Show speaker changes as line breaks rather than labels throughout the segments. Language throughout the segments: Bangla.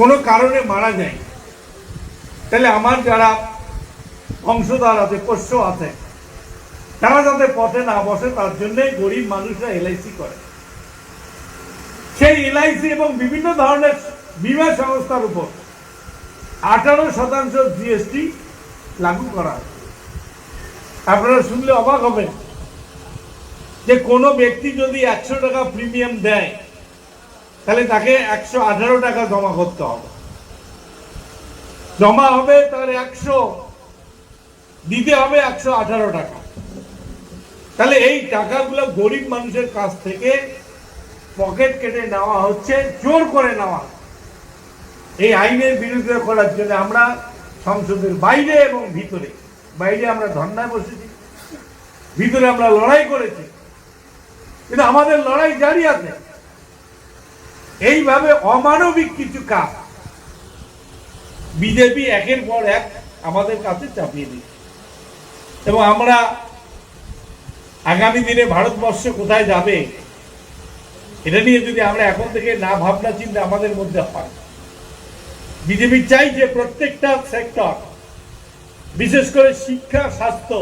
কোনো কারণে মারা যায়। তাহলে আমার যারা অংশধার আছে, পোষ্য আছে, তারা যাতে পথে না বসে, তার জন্য গরিব মানুষরা এলআইসি করে। সেই এলআইসি এবং বিভিন্ন ধরনের বিমা সংস্থার উপর আঠারো শতাংশ জিএসটি লাগু করা আপনারা শুনলে অবাক হবেন যে কোনো ব্যক্তি যদি একশো টাকা প্রিমিয়াম দেয় তাহলে তাকে একশো আঠারো টাকা জমা করতে হবে। জমা হবে তার একশো, দিতে হবে একশো আঠারো টাকা। তাহলে এই টাকাগুলো গরিব মানুষের কাছ থেকে পকেট কেটে নেওয়া হচ্ছে, জোর করে নেওয়া। এই আইনের বিরুদ্ধে করার জন্য আমরা সংসদের বাইরে এবং ভিতরে, বাইরে আমরা ধর্নায় বসেছি, ভিতরে আমরা লড়াই করেছি। কিন্তু আমাদের লড়াই জারি আছে। এইভাবে অমানবিক কিছু কাজ বিজেপি একের পর এক আমাদের কাছে চাপিয়ে দিচ্ছে এবং আমরা আগামী দিনে ভারতবর্ষ কোথায় যাবে, এটা নিয়ে যদি আমরা এখন থেকে না ভাবনা চিন্তা আমাদের মধ্যে হয়, বিজেপি চাই যে প্রত্যেকটা সেক্টর, বিশেষ করে শিক্ষা, স্বাস্থ্য,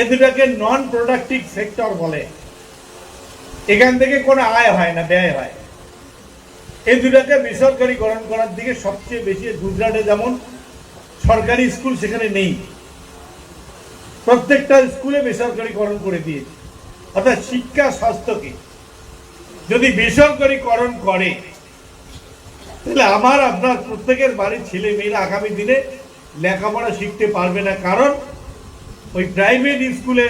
এ দুটাকে নন প্রোডাক্টিভ সেক্টর বলে এখান থেকে কোনো আয় হয় না, ব্যয় হয়। এই দুটাকে বেসরকারিকরণ করার দিকে সবচেয়ে বেশি গুজরাটে যেমন সরকারি স্কুল সেখানে নেই। প্রত্যেকটা স্কুলে বেসরকারিকরণ করে দিয়েছে। অর্থাৎ শিক্ষা স্বাস্থ্যকে যদি বেসরকারিকরণ করে, তাহলে আমার, আপনার প্রত্যেকের বাড়ির ছেলে মেয়েরা আগামী দিনে লেখাপড়া শিখতে পারবে না। কারণ ওই প্রাইভেট স্কুলে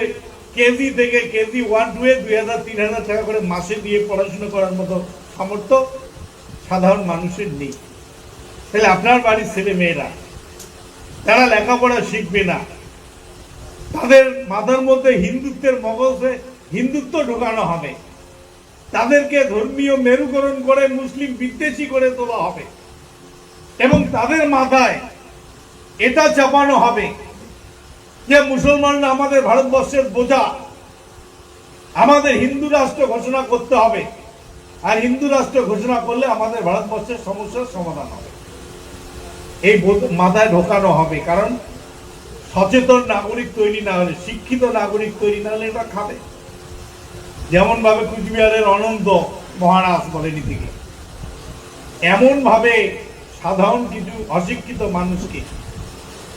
কেজি থেকে কেজি ওয়ান টু এ দুই হাজার, তিন হাজার টাকা করে মাসে দিয়ে পড়াশোনা করার মতো সামর্থ্য সাধারণ মানুষের নেই। তাহলে আপনার বাড়ির ছেলে মেয়েরা, তারা লেখাপড়া শিখবে না। তাদের মাথার মধ্যে হিন্দুত্বের মগজে হিন্দুত্ব ঢোকানো হবে। তাদেরকে ধর্মীয় মেরুকরণ করে মুসলিম বিদ্বেষী করে তোলা হবে। এবং তাদের মাথায় এটা চাপানো হবে যে মুসলমানরা আমাদের ভারতবর্ষের বোঝা, আমাদের হিন্দু রাষ্ট্র ঘোষণা করতে হবে, আর হিন্দু রাষ্ট্র ঘোষণা করলে আমাদের ভারতবর্ষের সমস্যার সমাধান হবে। এই মাথায় ঢোকানো হবে, কারণ সচেতন নাগরিক তৈরি না হলে, শিক্ষিত নাগরিক তৈরি না হলে এটা খাবে। যেমন ভাবে কুচবিহারের অনন্ত মহারাজ বলেনি থেকে এমন ভাবে সাধারণ কিছু অশিক্ষিত মানুষকে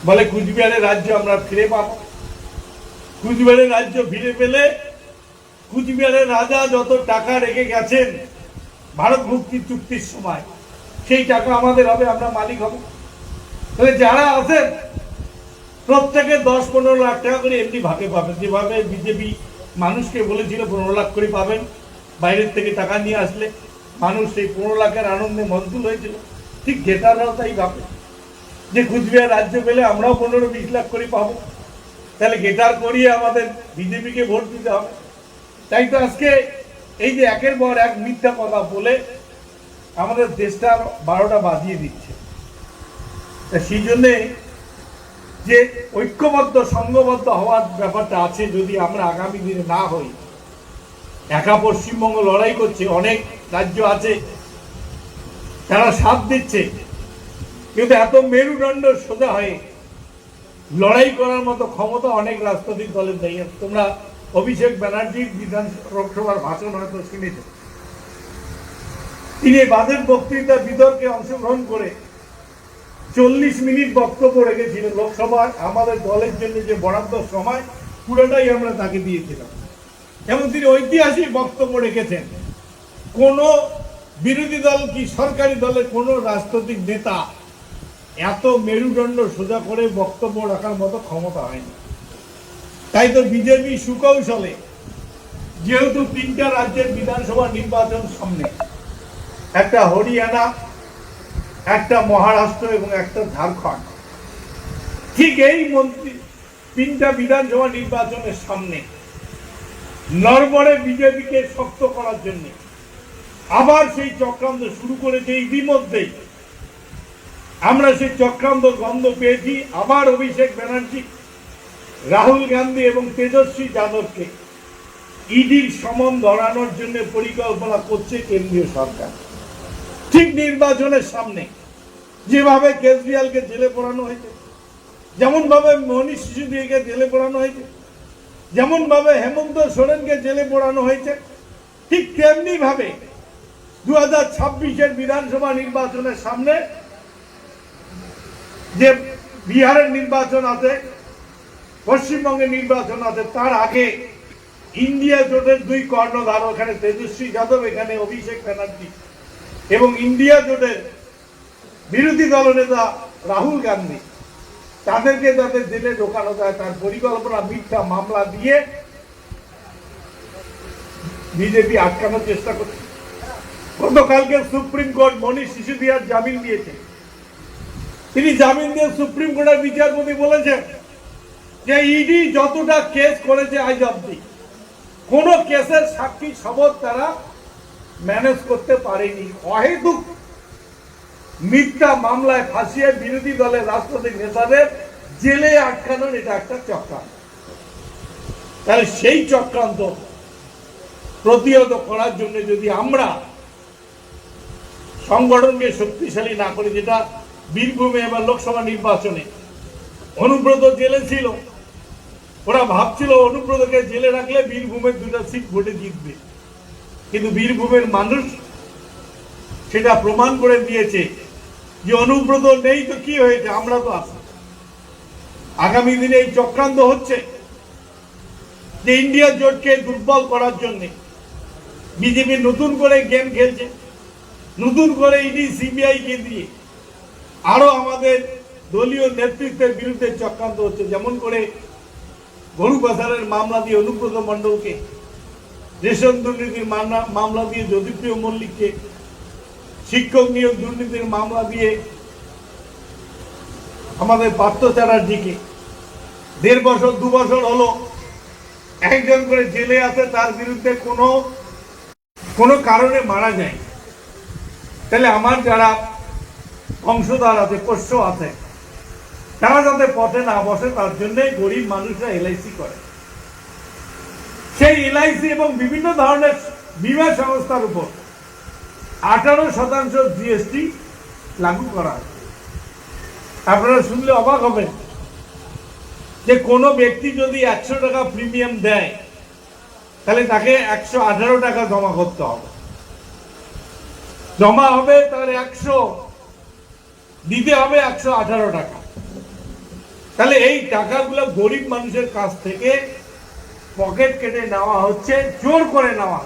বলে কুচবিহারের রাজ্য আমরা ফিরে পাব। কুচবিহারের রাজ্য ফিরে পেলে কুচবিহারের রাজা যত টাকা রেখে গেছেন ভারত মুক্তি চুক্তির সময়, সেই টাকা আমাদের হবে, আমরা মালিক হব। তাহলে যারা আছেন, প্রত্যেকে দশ পনেরো লাখ টাকা করে এমনি ভাগে পাবেন। যেভাবে বিজেপি মানুষকে বলেছিল পনেরো লাখ করে পাবেন, বাইরের থেকে টাকা নিয়ে আসলে মানুষ সেই পনেরো লাখের আনন্দে মজদুর হয়েছিল। ঠিক গেটাররাও তাই ভাবে। যে কুচবিহার রাজ্য পেলে আমরাও পনেরো বিশ লাখ করে পাবো। তাহলে গেটার করিয়ে আমাদের বিজেপিকে ভোট দিতে হবে। তাই তো আজকে এই যে একের পর এক মিথ্যা কথা বলে আমাদের দেশটা বারোটা বাজিয়ে দিচ্ছে। তা সেই জন্যে যে ঐক্যবদ্ধ, সংঘবদ্ধ হওয়ার ব্যাপারটা আছে যদি আমরা আগামী দিনে না হই। একা পশ্চিমবঙ্গ লড়াই করছে, অনেক রাজ্য আছে, তারা সাথ দিচ্ছে। কিন্তু এত মেরুদণ্ড সোজা হয়ে লড়াই করার মতো ক্ষমতা অনেক রাজনৈতিক দলের নেই। তোমরা অভিষেক ব্যানার্জির বিধান লোকসভার ভাষণ হয়তো শুনেছ। তিনি বাজেট বক্তৃতা বিতর্কে অংশগ্রহণ করে চল্লিশ মিনিট বক্তব্য রেখেছিলেন লোকসভায় আমাদের দলের জন্য যে বরাদ্দ সময়, পুরোটাই আমরা তাকে দিয়েছিলাম। এবং তিনি ঐতিহাসিক বক্তব্য রেখেছেন। কোন বিরোধী দল কি সরকারি দলের কোন রাজনৈতিক নেতা এত মেরুদণ্ড সোজা করে বক্তব্য রাখার মতো ক্ষমতা হয়নি। তাই তো বিজেপি সুকৌশলে যেহেতু তিনটা রাজ্যের বিধানসভা নির্বাচন সামনে, একটা হরিয়ানা, একটা মহারাষ্ট্র এবং একটা ঝাড়খণ্ড। ঠিক এই মন্ত্রী তিনটা বিধানসভা নির্বাচনের সামনে নরবরে বিজেপিকে শক্ত করার জন্য আবার সেই চক্রান্ত শুরু করেছে ইতিমধ্যেই। আমরা সেই চক্রান্ত গন্ধ পেয়েছি, আবার অভিষেক ব্যানার্জি, রাহুল গান্ধী এবং তেজস্বী যাদবকে ইডির সমন ধরানোর জন্য পরিকল্পনা করছে কেন্দ্রীয় সরকার। ঠিক নির্বাচনের সামনে যেভাবে কেজরিওয়ালকে জেলে পড়ানো হয়েছে যেমন ভাবে মনীষ সিসোদিয়াকে জেলে পড়ানো হয়েছে যেমন ভাবে হেমন্ত সোরেনকে জেলে পড়ানো হয়েছে, ঠিক তেমনি ভাবে দু হাজার ছাব্বিশের বিধানসভা নির্বাচনের সামনে যে বিহারের নির্বাচন আছে, পশ্চিমবঙ্গের নির্বাচন আছে, তার আগে ইন্ডিয়া জোটের দুই কর্ণধার, ওখানে তেজস্বী যাদব, এখানে অভিষেক ব্যানার্জি এবং ইন্ডিয়া জোটের বিরোধী দলনেতা রাহুল গান্ধী। তাদেরকে যাতে জেলে ঢোকানো যায়, তার পরিকল্পনা, মিথ্যা মামলা দিয়ে বিজেপি আটকানোর চেষ্টা করছে। গতকালকে সুপ্রিম কোর্ট মনীষ সিসোদিয়ার জামিন দিয়েছে। তিনি জামিন দিয়ে সুপ্রিম কোর্টের বিচারপতি বলেছেন যে ইডি যতটা কেস করেছে আজ অব্দি কোন কেসের সাক্ষী শপথ তারা ম্যানেজ করতে পারেনি। অহেতুক মিথ্যা মামলায় ফাঁসিয়ে বিরোধী দলের রাজনৈতিক নেতাদের জেলে আটকানোর এটা একটা চক্রান্ত। তাহলে সেই চক্রান্ত প্রতিহত করার জন্য যদি আমরা সংগঠনকে শক্তিশালী না করে, যেটা বীরভূমে এবার লোকসভা নির্বাচনে। অনুব্রত জেলে ছিল। ওরা ভাবছিল অনুব্রতকে জেলে রাখলে বীরভূমের দুটা সিট ভোটে জিতবে। কিন্তু বীরভূমের মানুষ সেটা প্রমাণ করে দিয়েছে যে অনুব্রত নেই তো কি হয়েছে, আমরা তো আছি। আগামী দিনে এই চক্রান্ত হচ্ছে যে ইন্ডিয়া জোটকে দুর্বল করার জন্য বিজেপি নতুন করে গেম খেলছে, নতুন করে ইডি সিবিআই কে দিয়ে আরও আমাদের দলীয় নেতৃত্বের বিরুদ্ধে চক্রান্ত হচ্ছে, যেমন করে গরু পাচারের মামলা দিয়ে অনুব্রত মণ্ডলকে, রেশন দুর্নীতির মামলা- দিয়ে জ্যোতিপ্রিয় মল্লিককে, শিক্ষক নিয়োগ দুর্নীতির মামলা দিয়ে আমাদের পার্থ চ্যাটার্জিকে। দেড় বছর, দু বছর হলো, একজন করে জেলে আছে, তার বিরুদ্ধে কোনো কোনো কারণে মারা যায় তাহলে আমার যারা অংশধার আছে পোষ্য আছে। তারা যাতে পথে না বসে, তার জন্য গরিব মানুষরা এলআইসি করে। সেই এলআইসি এবং বিভিন্ন ধরনের বীমা সংস্থার উপর আঠারো শতাংশ জিএসটি লাগু করা হয়। আপনারা শুনলে অবাক হবেন যে কোনো ব্যক্তি যদি একশো টাকা প্রিমিয়াম দেয়, তাহলে তাকে একশো আঠারো টাকা জমা করতে হবে। জমা হবে তার একশো দিতে হবে একশো আঠারো টাকা। তাহলে এই টাকাগুলো গরিব মানুষের কাছ থেকে পকেট কেটে নেওয়া হচ্ছে, জোর করে নেওয়া।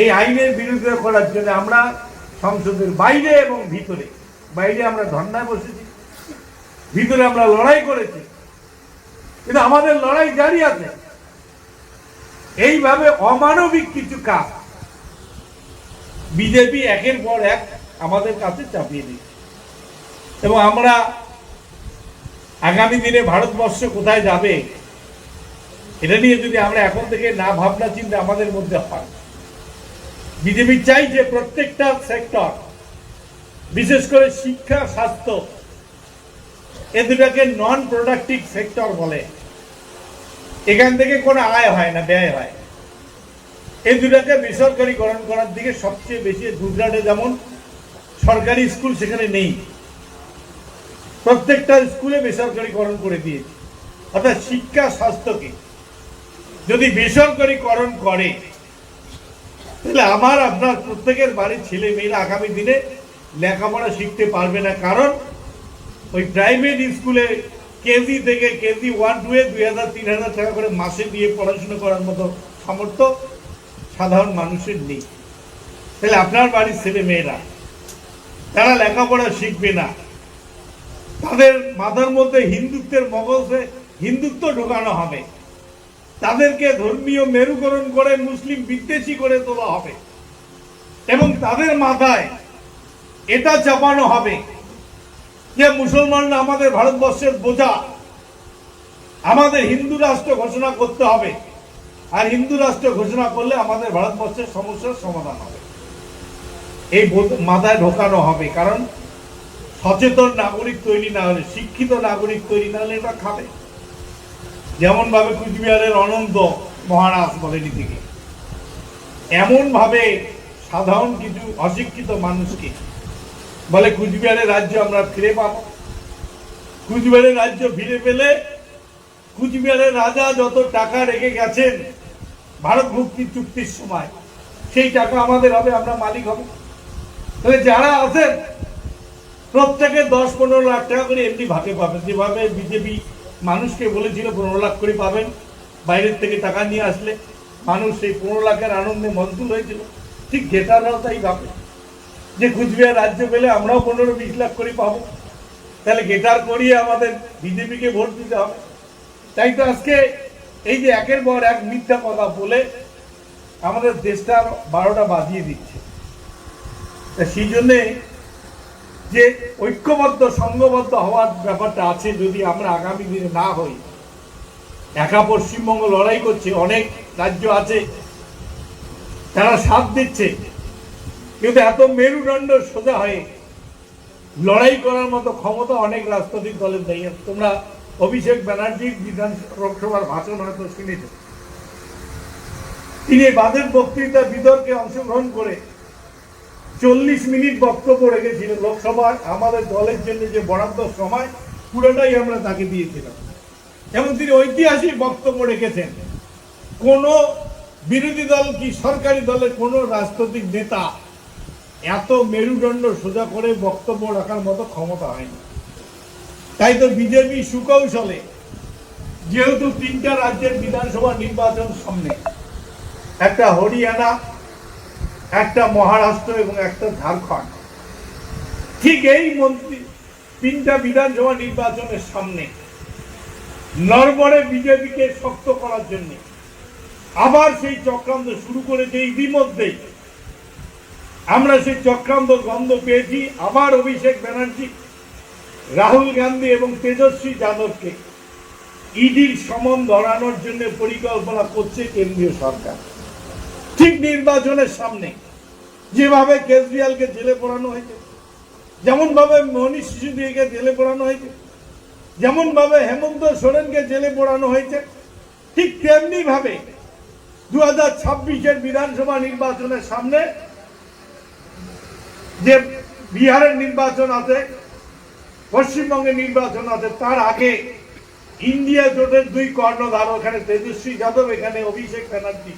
এই আইনের বিরুদ্ধে করার জন্য আমরা সংসদের বাইরে এবং ভিতরে, বাইরে আমরা ধর্নায় বসেছি, ভিতরে আমরা লড়াই করেছি। কিন্তু আমাদের লড়াই জারি আছে। এইভাবে অমানবিক কিছু কাজ বিজেপি একের পর এক আমাদের কাছে চাপিয়ে দিচ্ছে এবং আমরা আগামী দিনে ভারতবর্ষ কোথায় যাবে, এটা নিয়ে যদি আমরা এখন থেকে না ভাবনা চিন্তা আমাদের মধ্যে হয়, বিজেপি চাই যে প্রত্যেকটা সেক্টর, বিশেষ করে শিক্ষা, স্বাস্থ্য, এ দুটাকে নন প্রোডাক্টিভ সেক্টর বলে, এখান থেকে কোনো আয় হয় না, ব্যয় হয়। এই দুটাকে বেসরকারিকরণ করার দিকে সবচেয়ে বেশি গুজরাটে যেমন, সরকারি স্কুল সেখানে নেই। প্রত্যেকটা স্কুলে বেসরকারিকরণ করে দিয়েছে। অর্থাৎ শিক্ষা স্বাস্থ্যকে যদি বেসরকারিকরণ করে, তাহলে আমার, আপনার প্রত্যেকের বাড়ির ছেলে মেয়েরা আগামী দিনে লেখাপড়া শিখতে পারবে না। কারণ ওই প্রাইভেট স্কুলে কেজি থেকে কেজি ওয়ান, টু এ দুই হাজার, তিন হাজার টাকা করে মাসে দিয়ে পড়াশোনা করার মতো সামর্থ্য সাধারণ মানুষের নেই। তাহলে আপনার বাড়ির ছেলে মেয়েরা, তারা লেখাপড়া শিখবে না। তাদের মাথার মধ্যে হিন্দুত্বের মগজে হিন্দুত্ব ঢোকানো হবে। তাদেরকে ধর্মীয় মেরুকরণ করে মুসলিম বিদ্বেষী করে তোলা হবে। এবং তাদের মাথায় এটা চাপানো হবে যে মুসলমানরা আমাদের ভারতবর্ষের বোঝা, আমাদের হিন্দু রাষ্ট্র ঘোষণা করতে হবে। আর হিন্দু রাষ্ট্র ঘোষণা করলে আমাদের ভারতবর্ষের সমস্যার সমাধান হবে। এই মাথায় ঢোকানো হবে। কারণ সচেতন নাগরিক তৈরি না হলে, শিক্ষিত নাগরিক তৈরি না হলে এটা খাবে। যেমন ভাবে কুচবিহারের অনন্ত মহারাজ বলে নীতিকে এমন ভাবে সাধারণ কিছু অশিক্ষিত মানুষকে বলে কুচবিহারের রাজ্য আমরা ফিরে পাব। কুচবিহারের রাজ্য ফিরে পেলে কুচবিহারের রাজা যত টাকা রেখে গেছেন ভারত মুক্তি চুক্তির সময়, সেই টাকা আমাদের হবে, আমরা মালিক হব। তাহলে যারা আছেন প্রত্যেকে দশ পনেরো লাখ টাকা করে এমনি ভাগে পাবেন। যেভাবে বিজেপি মানুষকে বলেছিল পনেরো লাখ করে পাবেন, বাইরের থেকে টাকা নিয়ে আসলে মানুষ সেই পনেরো লাখের আনন্দে মজদুর হয়েছিল। ঠিক গেটাররাও তাই ভাবে। যে কুচবিহার রাজ্য পেলে আমরাও পনেরো বিশ লাখ করে পাবো। তাহলে গেটার করিয়ে আমাদের বিজেপিকে ভোট দিতে হবে। তাই তো আজকে এই যে একের পর এক মিথ্যা কথা বলে আমাদের দেশটার বারোটা বাজিয়ে দিচ্ছে। সেই জন্যে যে ঐক্যবদ্ধ, সংঘবদ্ধ হওয়ার ব্যাপারটা আছে যদি আমরা আগামী দিনে না হই। একা পশ্চিমবঙ্গ লড়াই করছে, অনেক রাজ্য আছে, তারা সাথ দিচ্ছে। কিন্তু এত মেরুদণ্ড সোজা হয়ে লড়াই করার মতো ক্ষমতা অনেক রাজনৈতিক দলের নেই। তোমরা অভিষেক ব্যানার্জির বিধান লোকসভার ভাষণ হয়তো শুনেছ। তিনি বাদের বক্তৃতা বিতর্কে অংশগ্রহণ করে চল্লিশ মিনিট বক্তব্য রেখেছিলেন লোকসভায় আমাদের দলের জন্য যে বরাদ্দ সময়, পুরোটাই আমরা তাকে দিয়েছিলাম। এবং তিনি ঐতিহাসিক বক্তব্য রেখেছেন। কোন বিরোধী দল কি সরকারি দলের কোন রাজনৈতিক নেতা এত মেরুদণ্ড সোজা করে বক্তব্য রাখার মতো ক্ষমতা হয়নি। তাই তো বিজেপি সুকৌশলে যেহেতু তিনটা রাজ্যের বিধানসভা নির্বাচন সামনে, একটা হরিয়ানা একটা মহারাষ্ট্র এবং একটা ঝাড়খণ্ড। ঠিক এই মন্ত্রী, তিনটা বিধানসভা নির্বাচনের সামনে নরবরে বিজেপিকে শক্ত করার জন্য আবার সেই চক্রান্ত শুরু করেছে ইতিমধ্যেই আমরা সেই চক্রান্ত গন্ধ পেয়েছি। আবার অভিষেক ব্যানার্জি, রাহুল গান্ধী এবং তেজস্বী যাদবকে ইডির সমন ধরানোর জন্য পরিকল্পনা করছে কেন্দ্রীয় সরকার। ঠিক নির্বাচনের সামনে যেভাবে কেজরিওয়ালকে জেলে পড়ানো হয়েছে যেমন ভাবে মনীষ সিসোদিয়াকে জেলে পড়ানো হয়েছে যেমন ভাবে হেমন্ত সোরেনকে জেলে পড়ানো হয়েছে, ঠিক তেমনি ভাবে দু হাজার ছাব্বিশের বিধানসভা নির্বাচনের সামনে যে বিহারের নির্বাচন আছে, পশ্চিমবঙ্গের নির্বাচন আছে, তার আগে ইন্ডিয়া জোটের দুই কর্ণধার, ওখানে তেজস্বী যাদব, এখানে অভিষেক ব্যানার্জি।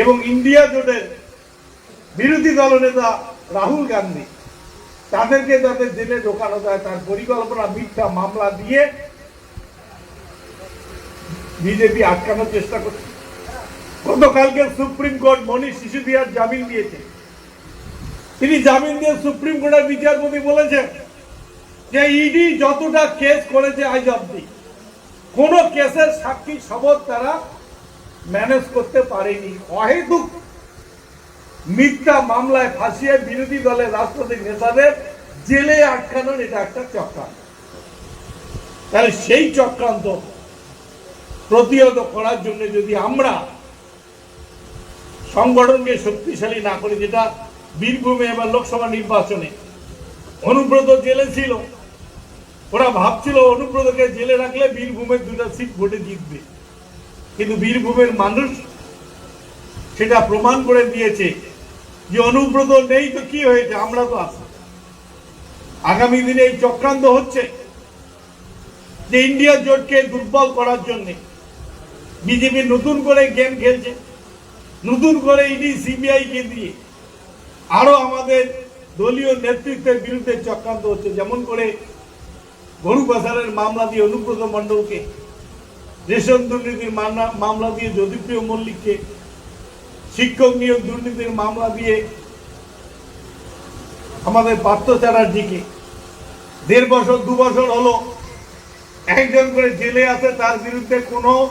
এবং ইন্ডিয়া জোটের বিরোধী দলনেতা রাহুল গান্ধী, তাদেরকে যাতে জেলে ঢোকানো যায়, তার পরিকল্পনা, মিথ্যা মামলা দিয়ে বিজেপি আটকানোর চেষ্টা করছে। গতকালকে সুপ্রিম কোর্ট মনীষ সিসোদিয়ার জামিন দিয়েছে। তিনি জামিন দিয়ে সুপ্রিম কোর্টের বিচারপতি বলেছেন যে ইডি যতটা কেস করেছে আজ অব্দি কোন কেসের সাক্ষী শপথ তারা ম্যানেজ করতে পারেনি। অহেতুক মিথ্যা মামলায় ফাঁসিয়ে বিরোধী দলের রাজনৈতিক নেতাদের জেলে আটকানোর এটা একটা চক্রান্ত। তাহলে সেই চক্রান্ত প্রতিহত করার জন্য যদি আমরা সংগঠনকে শক্তিশালী না করি, যেটা বীরভূমে এবার লোকসভা নির্বাচনে অনুব্রত জেলে ছিল, ওরা ভাবছিল অনুব্রতকে জেলে রাখলে বীরভূমের দুটা সিট ভোটে জিতবে। কিন্তু বীরভূমের মানুষ সেটা প্রমাণ করে দিয়েছে যে অনুব্রত নেই তো কি হয়েছে, আমরা তো আছি। আগামী দিনে এই চক্রান্ত হচ্ছে যে ইন্ডিয়া জোটকে দুর্বল করার জন্য বিজেপি নতুন করে গেম খেলছে, নতুন করে ইডি, সিবিআই কে দিয়ে আরও আমাদের দলীয় নেতৃত্বের বিরুদ্ধে চক্রান্ত হচ্ছে, যেমন করে গরু পাচারের মামলা দিয়ে অনুব্রত মণ্ডলকে রেশন দুর্নীতির মামলা- দিয়ে জ্যোতিপ্রিয় মল্লিককে শিক্ষক নিয়োগ দুর্নীতির মামলা দিয়ে আমাদের পার্থ চ্যাটার্জিকে দেড় বছর, দু বছর হলো, একজন করে জেলে আছে, তার বিরুদ্ধে কোনো